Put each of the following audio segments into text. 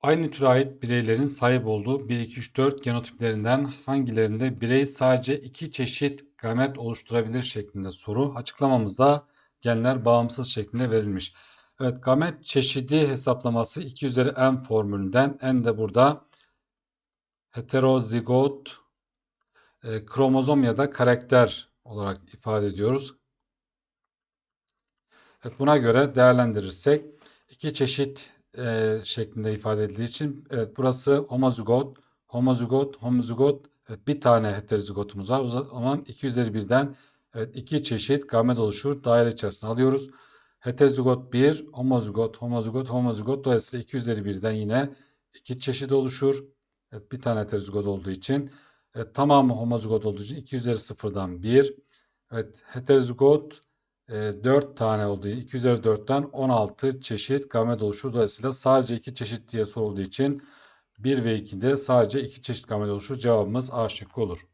Aynı türe ait bireylerin sahip olduğu 1, 2, 3, 4 genotiplerinden hangilerinde birey sadece iki çeşit gamet oluşturabilir şeklinde soru. Açıklamamızda genler bağımsız şeklinde verilmiş. Evet gamet çeşidi hesaplaması 2 üzeri n formülünden n de burada heterozigot e, kromozom ya da karakter olarak ifade ediyoruz. Evet, buna göre değerlendirirsek iki çeşit e, şeklinde ifade edildiği için evet burası homozigot, homozigot, homozigot evet, bir tane heterozigotumuz var. O zaman 2 üzeri 1'den evet, iki çeşit gamet oluşur. Daire içerisine alıyoruz. Heterozigot 1, homozigot, homozigot, homozigot. Dolayısıyla 2 üzeri 1'den yine iki çeşit oluşur. Evet, bir tane heterozigot olduğu için. Evet, tamamı homozigot olduğu için 2 üzeri 0'dan 1. Evet, heterozigot 4 tane olduğu 2 üzeri 4'ten 16 çeşit gamet oluşur. Dolayısıyla sadece 2 çeşit diye sorulduğu için 1 ve 2'de sadece 2 çeşit gamet oluşur. Cevabımız A şıkkı olur.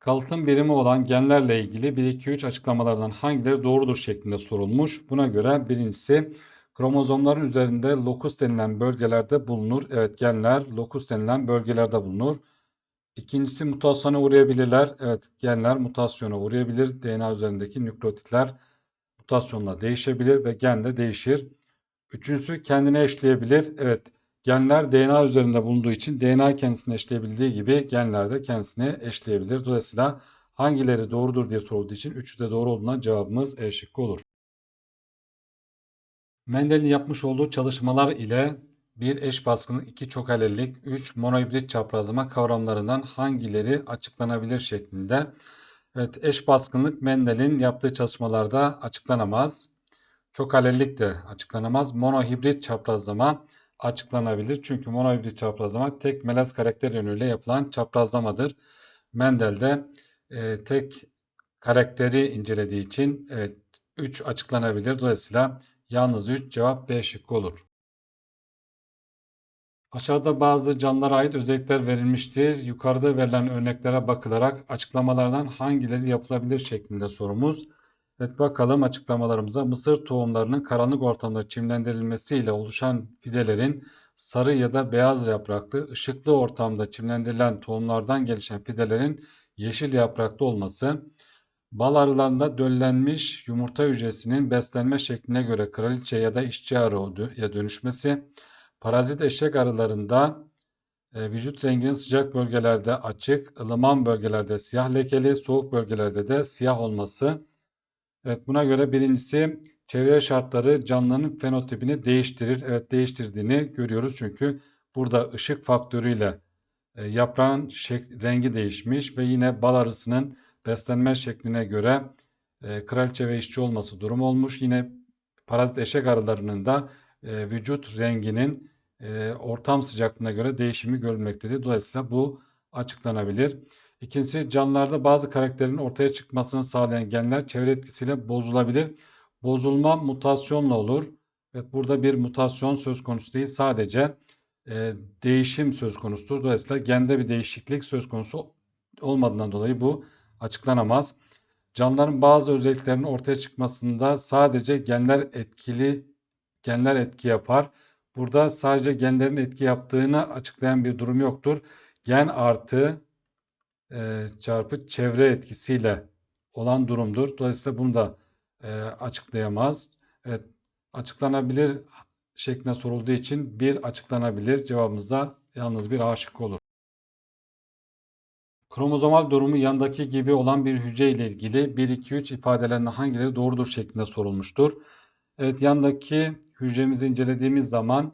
Kalıtım birimi olan genlerle ilgili 1, 2, 3 açıklamalardan hangileri doğrudur şeklinde sorulmuş. Buna göre birincisi kromozomların üzerinde lokus denilen bölgelerde bulunur. Evet genler lokus denilen bölgelerde bulunur. İkincisi mutasyona uğrayabilirler. Evet genler mutasyona uğrayabilir. DNA üzerindeki nükleotitler mutasyonla değişebilir ve gen de değişir. Üçüncüsü kendine eşleyebilir. Evet genler DNA üzerinde bulunduğu için DNA kendisine eşleyebildiği gibi genler de kendisine eşleyebilir. Dolayısıyla hangileri doğrudur diye sorulduğu için üçü de doğru olduğuna cevabımız E şıkkı olur. Mendel'in yapmış olduğu çalışmalar ile bir eş baskınlık, iki çok alellik, üç monohibrit çaprazlama kavramlarından hangileri açıklanabilir şeklinde. Evet, eş baskınlık Mendel'in yaptığı çalışmalarda açıklanamaz. Çok alellik de açıklanamaz. Monohibrit çaprazlama açıklanabilir. Çünkü monohibrit çaprazlama tek melez karakter yönüyle yapılan çaprazlamadır. Mendel de e, tek karakteri incelediği için evet 3 açıklanabilir. Dolayısıyla yalnız 3 cevap B şıkkı olur. Aşağıda bazı canlılara ait özellikler verilmiştir. Yukarıda verilen örneklere bakılarak açıklamalardan hangileri yapılabilir şeklinde sorumuz. Evet bakalım açıklamalarımıza. Mısır tohumlarının karanlık ortamda çimlendirilmesiyle oluşan fidelerin sarı ya da beyaz yapraklı, ışıklı ortamda çimlendirilen tohumlardan gelişen fidelerin yeşil yapraklı olması, bal arılarında döllenmiş yumurta hücresinin beslenme şekline göre kraliçe ya da işçi arıya dönüşmesi, Parazit eşek arılarında e, vücut renginin sıcak bölgelerde açık, ılıman bölgelerde siyah lekeli, soğuk bölgelerde de siyah olması. Evet buna göre birincisi çevre şartları canlının fenotipini değiştirir. Evet değiştirdiğini görüyoruz çünkü burada ışık faktörüyle e, yaprağın rengi değişmiş ve yine bal arısının beslenme şekline göre e, kraliçe ve işçi olması durum olmuş. Yine parazit eşek arılarının da e, vücut renginin e, ortam sıcaklığına göre değişimi görülmektedir. Dolayısıyla bu açıklanabilir. İkincisi canlılarda bazı karakterin ortaya çıkmasını sağlayan genler çevre etkisiyle bozulabilir. Bozulma mutasyonla olur. Evet burada bir mutasyon söz konusu değil. Sadece e, değişim söz konusudur. Dolayısıyla gende bir değişiklik söz konusu olmadığından dolayı bu açıklanamaz. Canlıların bazı özelliklerinin ortaya çıkmasında sadece genler etkili genler etki yapar. Burada sadece genlerin etki yaptığını açıklayan bir durum yoktur. Gen artı e, çarpı çevre etkisiyle olan durumdur. Dolayısıyla bunu da e, açıklayamaz. Evet, açıklanabilir şeklinde sorulduğu için bir açıklanabilir cevabımızda yalnız bir A şıkkı olur. Kromozomal durumu yandaki gibi olan bir hücre ile ilgili 1, 2, 3 ifadelerinde hangileri doğrudur şeklinde sorulmuştur. Evet yandaki hücremizi incelediğimiz zaman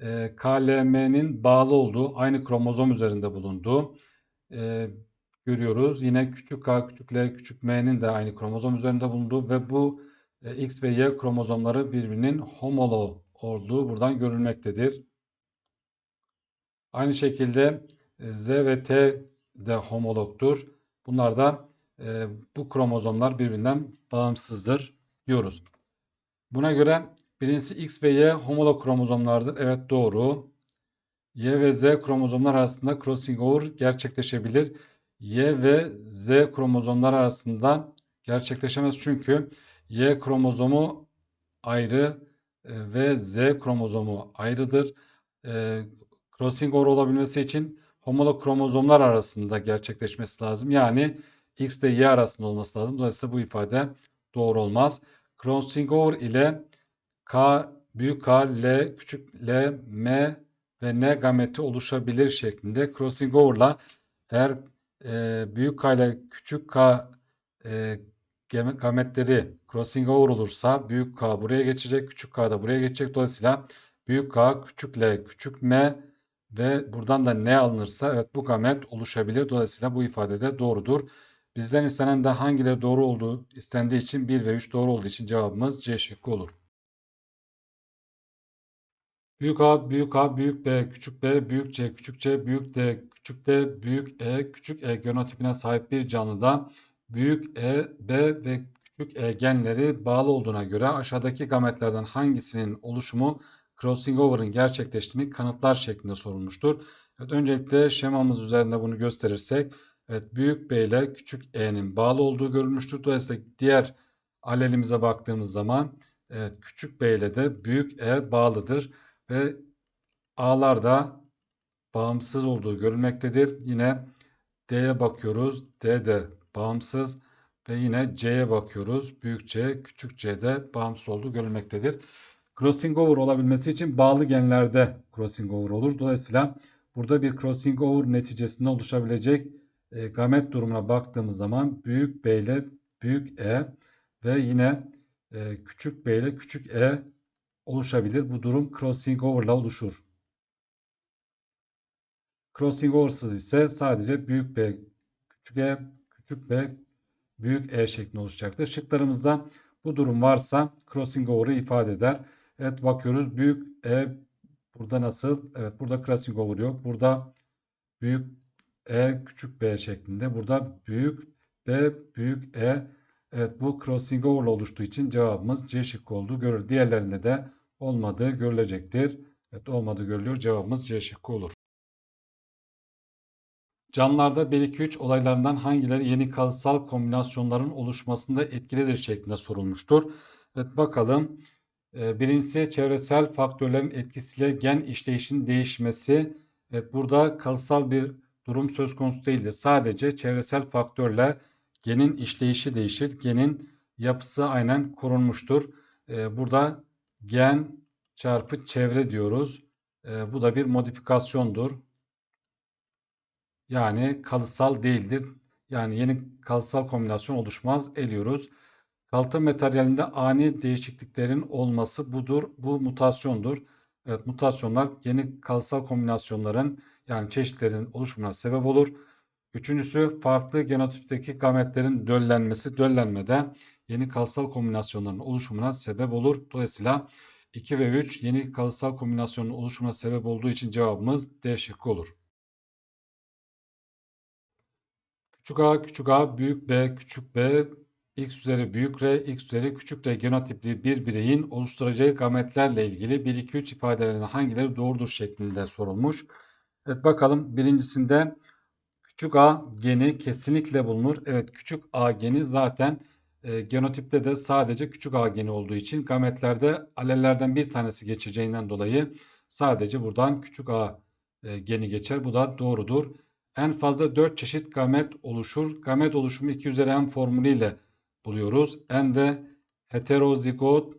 e, KLM'nin bağlı olduğu aynı kromozom üzerinde bulunduğu e, görüyoruz. Yine küçük k, küçük l, küçük m'nin de aynı kromozom üzerinde bulunduğu ve bu e, x ve y kromozomları birbirinin homolo olduğu buradan görülmektedir. Aynı şekilde e, z ve t de homologtur. Bunlar da e, bu kromozomlar birbirinden bağımsızdır diyoruz. Buna göre birincisi X ve Y homolog kromozomlardır. Evet doğru. Y ve Z kromozomlar arasında crossing over gerçekleşebilir. Y ve Z kromozomlar arasında gerçekleşemez çünkü Y kromozomu ayrı, e, ve Z kromozomu ayrıdır. E, crossing over olabilmesi için homolog kromozomlar arasında gerçekleşmesi lazım. Yani X ile Y arasında olması lazım. Dolayısıyla bu ifade doğru olmaz. Crossing ile K büyük K, L, küçük L, M ve N gameti oluşabilir şeklinde crossing over'la eğer e, büyük K ile küçük K e, gametleri crossing over olursa büyük K buraya geçecek, küçük K da buraya geçecek. Dolayısıyla büyük K, küçük L, küçük M ve buradan da N alınırsa evet bu gamet oluşabilir. Dolayısıyla bu ifade de doğrudur. Bizden istenen de hangileri doğru olduğu istendiği için 1 ve 3 doğru olduğu için cevabımız C şıkkı olur. Büyük A, büyük A, büyük B, küçük b, büyük C, küçük c, büyük D, küçük d, büyük E, küçük e genotipine sahip bir canlıda büyük E, B ve küçük e genleri bağlı olduğuna göre aşağıdaki gametlerden hangisinin oluşumu crossing over'ın gerçekleştiğini kanıtlar şeklinde sorulmuştur. Evet, öncelikle şemamız üzerinde bunu gösterirsek evet, büyük B ile küçük e'nin bağlı olduğu görülmüştür. Dolayısıyla diğer alelimize baktığımız zaman evet, küçük b ile de büyük e bağlıdır ve a'lar da bağımsız olduğu görülmektedir. Yine D'ye bakıyoruz. D de bağımsız ve yine C'ye bakıyoruz. Büyük C, küçük C'de bağımsız olduğu görülmektedir. Crossing over olabilmesi için bağlı genlerde crossing over olur. Dolayısıyla burada bir crossing over neticesinde oluşabilecek e, gamet durumuna baktığımız zaman büyük B ile büyük E ve yine e, küçük B ile küçük E oluşabilir. Bu durum crossing over ile oluşur. Crossing over'sız ise sadece büyük B, küçük E, küçük B, büyük E şeklinde oluşacaktır. Şıklarımızda bu durum varsa crossing over'ı ifade eder. Evet bakıyoruz. Büyük E burada nasıl? Evet burada crossing over yok. Burada büyük E küçük B şeklinde. Burada büyük B büyük E. Evet bu crossing over oluştuğu için cevabımız C şıkkı olduğu görülür. Diğerlerinde de olmadığı görülecektir. Evet olmadığı görülüyor. Cevabımız C şıkkı olur. Canlılarda 1-2-3 olaylarından hangileri yeni kalıtsal kombinasyonların oluşmasında etkilidir şeklinde sorulmuştur. Evet bakalım. Ee, birincisi çevresel faktörlerin etkisiyle gen işleyişinin değişmesi. Evet burada kalıtsal bir durum söz konusu değildir. Sadece çevresel faktörle genin işleyişi değişir. Genin yapısı aynen korunmuştur. Ee, burada gen çarpı çevre diyoruz. Ee, bu da bir modifikasyondur. Yani kalıtsal değildir. Yani yeni kalıtsal kombinasyon oluşmaz eliyoruz. Kalıtım materyalinde ani değişikliklerin olması budur. Bu mutasyondur. Evet mutasyonlar yeni kalıtsal kombinasyonların yani çeşitlerin oluşumuna sebep olur. Üçüncüsü farklı genotipteki gametlerin döllenmesi. Döllenmede yeni kalıtsal kombinasyonların oluşumuna sebep olur. Dolayısıyla 2 ve 3 yeni kalıtsal kombinasyonun oluşumuna sebep olduğu için cevabımız D şıkkı olur. Küçük a, küçük a, büyük B, küçük b, x üzeri büyük R, x üzeri küçük R genotipli bir bireyin oluşturacağı gametlerle ilgili 1, 2, 3 ifadelerinden hangileri doğrudur şeklinde sorulmuş. Evet bakalım birincisinde küçük a geni kesinlikle bulunur. Evet küçük a geni zaten e, genotipte de sadece küçük a geni olduğu için gametlerde alellerden bir tanesi geçeceğinden dolayı sadece buradan küçük a e, geni geçer. Bu da doğrudur. En fazla 4 çeşit gamet oluşur. Gamet oluşumu 2 üzeri n formülüyle buluyoruz. N de heterozigot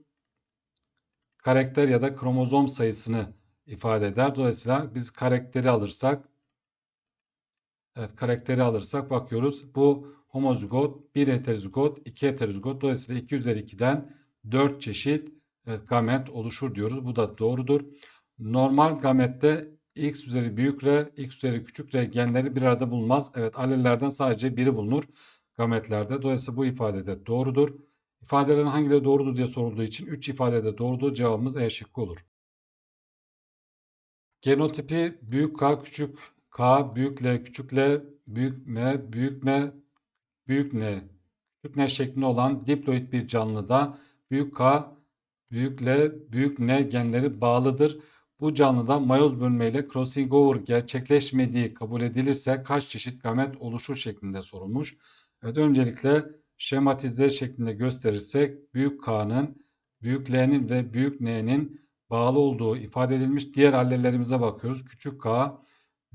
karakter ya da kromozom sayısını ifade eder. Dolayısıyla biz karakteri alırsak evet karakteri alırsak bakıyoruz. Bu homozigot, 1 heterozigot, 2 heterozigot. Dolayısıyla 2 üzeri 2'den 4 çeşit evet, gamet oluşur diyoruz. Bu da doğrudur. Normal gamette x üzeri büyük R, x üzeri küçük R genleri bir arada bulunmaz. Evet alellerden sadece biri bulunur gametlerde. Dolayısıyla bu ifade de doğrudur. İfadelerin hangileri doğrudur diye sorulduğu için 3 ifade de doğrudur. Cevabımız E şıkkı olur. Genotipi büyük K, küçük K, büyük L, küçük L, büyük M, büyük M, büyük N, küçük N şeklinde olan diploid bir canlıda büyük K, büyük L, büyük N genleri bağlıdır. Bu canlıda mayoz bölünmeyle crossing over gerçekleşmediği kabul edilirse kaç çeşit gamet oluşur şeklinde sorulmuş. Evet öncelikle şematize şeklinde gösterirsek büyük K'nın büyük L'nin ve büyük N'nin bağlı olduğu ifade edilmiş. Diğer allellerimize bakıyoruz. Küçük k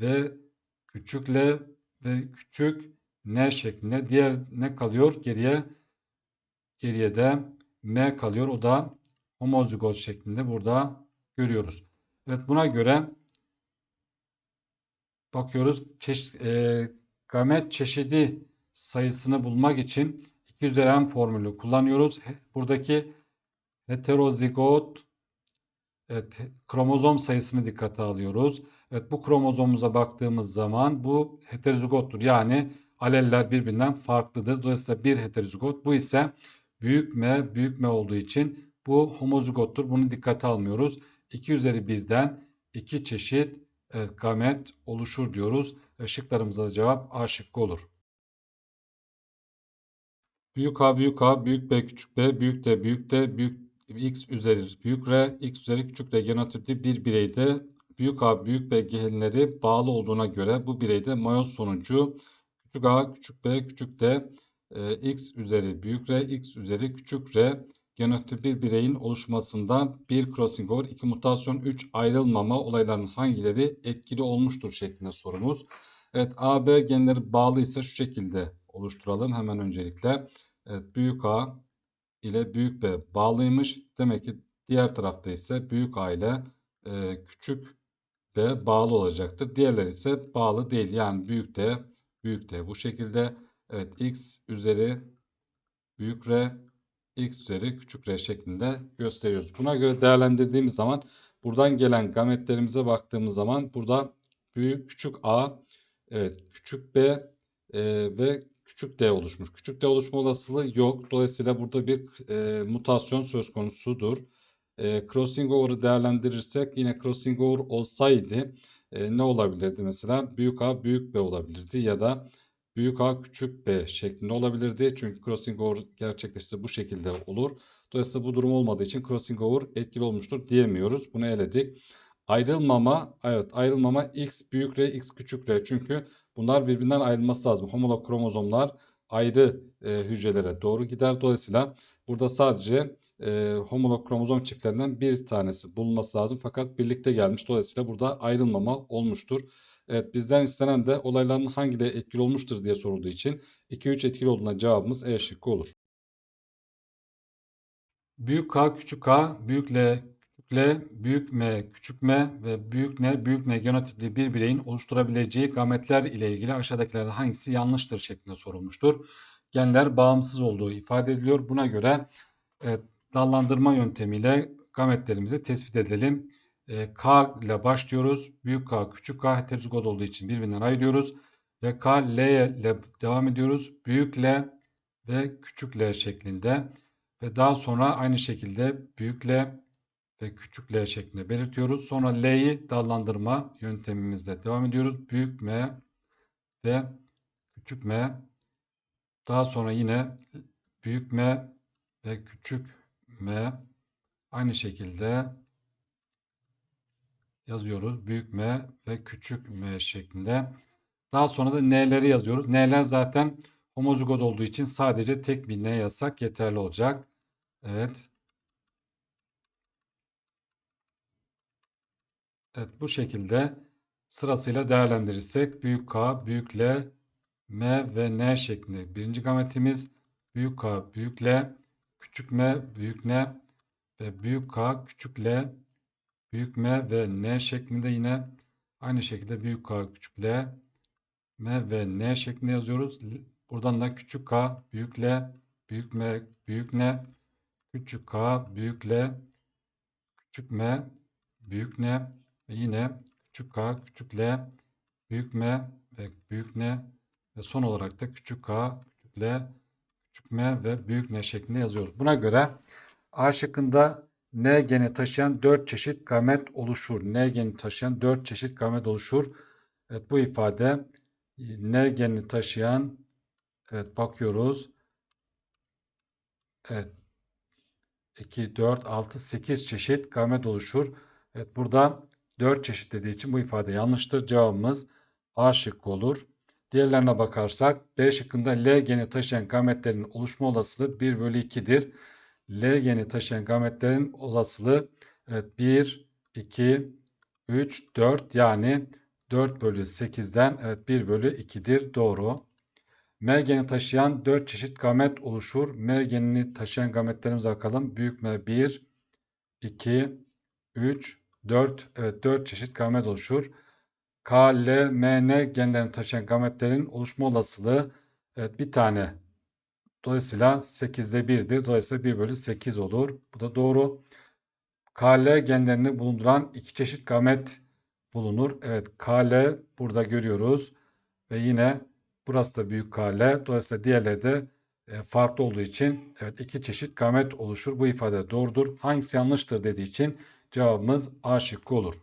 ve küçük L ve küçük N şeklinde. Diğer ne kalıyor? Geriye geriye de M kalıyor. O da homozigot şeklinde burada görüyoruz. Evet buna göre bakıyoruz. Çeşit, e, gamet çeşidi sayısını bulmak için 2 üzeri n formülü kullanıyoruz. Buradaki heterozigot evet, kromozom sayısını dikkate alıyoruz. Evet bu kromozomumuza baktığımız zaman bu heterozigottur. Yani aleller birbirinden farklıdır. Dolayısıyla bir heterozigot. Bu ise büyük M, büyük M olduğu için bu homozigottur. Bunu dikkate almıyoruz. 2 üzeri 1'den 2 çeşit evet, gamet oluşur diyoruz. Şıklarımıza cevap A şıkkı olur. Büyük A büyük A, büyük B küçük b, büyük D büyük D, büyük x üzeri büyük R, x üzeri küçük R genotipli bir bireyde büyük A büyük B genleri bağlı olduğuna göre bu bireyde mayoz sonucu küçük A küçük B küçük D e, x üzeri büyük R, x üzeri küçük R genotipi bir bireyin oluşmasında bir crossing over, iki mutasyon, üç ayrılmama olaylarının hangileri etkili olmuştur şeklinde sorumuz. Evet AB genleri bağlıysa şu şekilde oluşturalım hemen öncelikle. Evet büyük A ile büyük B bağlıymış. Demek ki diğer tarafta ise büyük A ile e, küçük B bağlı olacaktır. Diğerler ise bağlı değil. Yani büyük D, büyük D bu şekilde. Evet x üzeri büyük R, x üzeri küçük r şeklinde gösteriyoruz. Buna göre değerlendirdiğimiz zaman buradan gelen gametlerimize baktığımız zaman burada büyük küçük a, evet küçük b e, ve küçük d oluşmuş. Küçük d oluşma olasılığı yok. Dolayısıyla burada bir e, mutasyon söz konusudur. E, crossing over'ı değerlendirirsek yine crossing over olsaydı e, ne olabilirdi mesela? Büyük A büyük B olabilirdi ya da büyük A küçük B şeklinde olabilirdi. Çünkü crossing over gerçekleşse bu şekilde olur. Dolayısıyla bu durum olmadığı için crossing over etkili olmuştur diyemiyoruz. Bunu eledik. Ayrılmama, evet ayrılmama x büyük R, x küçük R. Çünkü bunlar birbirinden ayrılması lazım. Homolog kromozomlar ayrı e, hücrelere doğru gider. Dolayısıyla burada sadece e, homolog kromozom çiftlerinden bir tanesi bulunması lazım. Fakat birlikte gelmiş. Dolayısıyla burada ayrılmama olmuştur. Evet bizden istenen de olayların hangileri etkili olmuştur diye sorulduğu için 2-3 etkili olduğuna cevabımız E şıkkı olur. Büyük K, küçük K, büyük L, L, büyük M, küçük M ve büyük N, büyük N genotipli bir bireyin oluşturabileceği gametler ile ilgili aşağıdakilerden hangisi yanlıştır şeklinde sorulmuştur. Genler bağımsız olduğu ifade ediliyor. Buna göre evet, dallandırma yöntemiyle gametlerimizi tespit edelim. E, K ile başlıyoruz. Büyük K, küçük K heterozigot olduğu için birbirinden ayırıyoruz. Ve K, L ile devam ediyoruz. Büyük L ve küçük L şeklinde. Ve daha sonra aynı şekilde büyük L ve küçük L şeklinde belirtiyoruz. Sonra L'yi dallandırma yöntemimizde devam ediyoruz. Büyük M ve küçük M. Daha sonra yine büyük M ve küçük M. Aynı şekilde yazıyoruz. Büyük M ve küçük M şeklinde. Daha sonra da N'leri yazıyoruz. N'ler zaten homozigot olduğu için sadece tek bir N yazsak yeterli olacak. Evet. Evet bu şekilde sırasıyla değerlendirirsek büyük K, büyük L, M ve N şeklinde. Birinci gametimiz büyük K, büyük L, küçük M, büyük N ve büyük K, küçük L, büyük M ve N şeklinde yine aynı şekilde büyük K küçük L M ve N şeklinde yazıyoruz. Buradan da küçük K büyük L büyük M büyük N küçük K büyük L küçük M büyük N ve yine küçük K küçük L büyük M ve büyük N ve son olarak da küçük K küçük L küçük M ve büyük N şeklinde yazıyoruz. Buna göre A şıkkında N geni taşıyan 4 çeşit gamet oluşur. N geni taşıyan 4 çeşit gamet oluşur. Evet bu ifade N geni taşıyan evet bakıyoruz. Evet 2, 4, 6, 8 çeşit gamet oluşur. Evet burada 4 çeşit dediği için bu ifade yanlıştır. Cevabımız A şıkkı olur. Diğerlerine bakarsak B şıkkında L geni taşıyan gametlerin oluşma olasılığı 1 bölü 2'dir. L geni taşıyan gametlerin olasılığı evet 1, 2, 3, 4 yani 4 bölü 8'den evet 1 bölü 2'dir. Doğru. M geni taşıyan 4 çeşit gamet oluşur. M genini taşıyan gametlerimize bakalım. Büyük M 1, 2, 3, 4. Evet 4 çeşit gamet oluşur. K, L, M, N genlerini taşıyan gametlerin oluşma olasılığı evet bir tane. Dolayısıyla 8'de 1'dir. Dolayısıyla 1 bölü 8 olur. Bu da doğru. KL genlerini bulunduran iki çeşit gamet bulunur. Evet KL burada görüyoruz. Ve yine burası da büyük KL. Dolayısıyla diğerleri de e, farklı olduğu için evet iki çeşit gamet oluşur. Bu ifade doğrudur. Hangisi yanlıştır dediği için cevabımız A şıkkı olur.